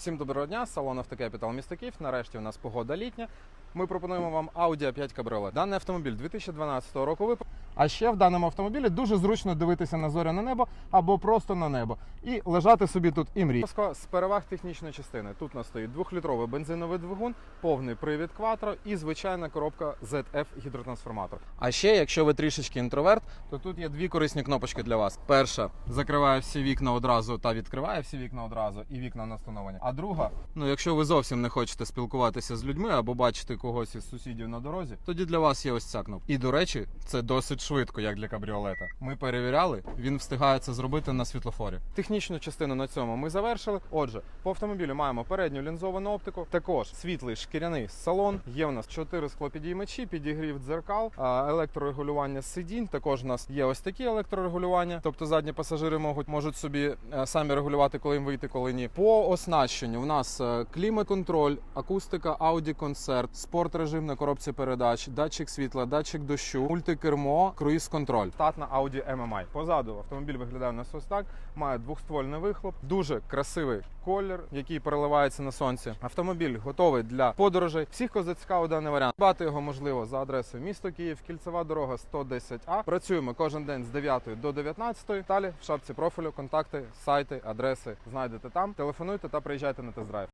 Всім доброго дня, салон Автокепітал міста Київ. Нарешті у нас погода літня. Ми пропонуємо вам Audi a 5 Cabriolet. Даний автомобіль 2012 року випуску. А ще в даному автомобілі дуже зручно дивитися на зоряне небо або просто на небо і лежати собі тут і мріяти. З переваг технічної частини тут нас стоїть 2-літровий бензиновий двигун, повний привід Quattro і звичайна коробка ZF гідротрансформатор. А ще, якщо ви трішечки інтроверт, то тут є дві корисні кнопочки для вас. Перша закриває всі вікна одразу та відкриває всі вікна одразу і вікна на встановлення. А друга, ну якщо ви зовсім не хочете спілкуватися з людьми або бачити когось із сусідів на дорозі, тоді для вас є ось ця кнопка. І до речі, це досить швидко, як для кабріолета. Ми перевіряли, він встигає це зробити на світлофорі. Технічну частину на цьому ми завершили. Отже, по автомобілю маємо передню лінзовану оптику, також світлий шкіряний салон. Є у нас чотири склопідіймачі, підігрів дзеркал, електрорегулювання сидінь. Також у нас є ось такі електрорегулювання, тобто задні пасажири можуть можуть собі е, самі регулювати, коли їм вийти, коли ні. По оснащенню у нас е, клімат-контроль, акустика, Audi концерт, спорт режим на коробці передач, датчик світла, датчик дощу, мультикермо, круїз контроль. Штатна Audi MMI. Позаду автомобіль виглядає у нас ось так. Має двохствольний вихлоп, дуже красивий колір, який переливається на сонці. Автомобіль готовий для подорожей. Всіх, кого зацікавив даний варіант. Бати його можливо за адресою місто Київ, кільцева дорога 110А. Працюємо кожен день з 9 до 19. Далі в шапці профілю контакти, сайти, адреси знайдете там. Телефонуйте та приїжджайте на тест-драйв.